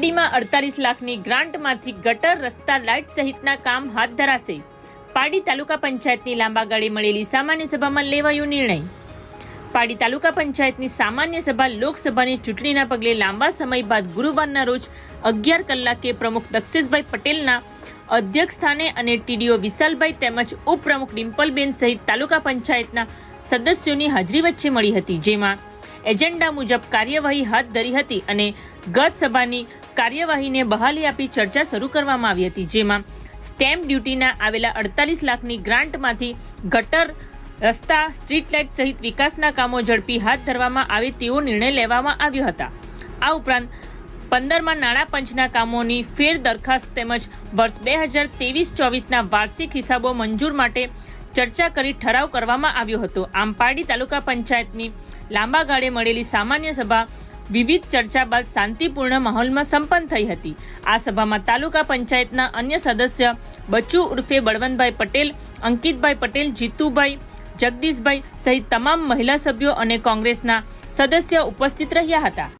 પાટડીમાં અડતાલીસ લાખની ગ્રાન્ટમાંથી ગટર, રસ્તા, લાઇટ સહિતના કામ હાથ ધરાશે. પાડી તાલુકા પંચાયતની લાંબા ગાળે મળેલી સામાન્ય સભામાં લેવાયો નિર્ણય. પાડી તાલુકા પંચાયતની સામાન્ય સભા લોકસભાની ચૂંટણીના પગલે લાંબા સમય બાદ ગુરુવારના રોજ અગિયાર કલાકે પ્રમુખ દક્ષેશભાઈ પટેલના અધ્યક્ષ સ્થાને અને ટીડીઓ વિશાલભાઈ તેમજ ઉપપ્રમુખ ડિમ્પલબેન સહિત તાલુકા પંચાયતના સદસ્યોની હાજરી વચ્ચે મળી હતી, જેમાં એજન્ડા મુજબ કાર્યવાહી હાથ ધરી હતી અને ગત સભાની કાર્યવાહીને બહાલી આપી ચર્ચા શરૂ કરવામાં આવી હતી, જેમાં સ્ટેમ્પ ડ્યુટીના આવેલા અડતાલીસ લાખની ગ્રાન્ટમાંથી ગટર, રસ્તા સ્ટ્રીટ લાઇટ સહિત વિકાસના કામો ઝડપી હાથ ધરવામાં આવે તેવો નિર્ણય લેવામાં આવ્યો હતા. આ ઉપરાંત પંદરમાં નાણાં પંચના કામોની ફેર દરખાસ્ત તેમજ વર્ષ બે હજાર ત્રેવીસ ચોવીસના વાર્ષિક હિસાબો મંજૂર માટે ચર્ચા કરી ઠરાવ કરવામાં આવ્યો હતો. આમ પારડી તાલુકા પંચાયતની લાંબા ગાળે મળેલી સામાન્ય સભા વિવિધ ચર્ચા બાદ શાંતિપૂર્ણ માહોલમાં સંપન્ન થઈ હતી. આ સભામાં તાલુકા પંચાયતના અન્ય સદસ્ય બચ્ચુ ઉર્ફે બળવંતભાઈ પટેલ, અંકિતભાઈ પટેલ, જીતુભાઈ, જગદીશભાઈ સહિત તમામ મહિલા સભ્યો અને કોંગ્રેસના સદસ્ય ઉપસ્થિત રહ્યા હતા.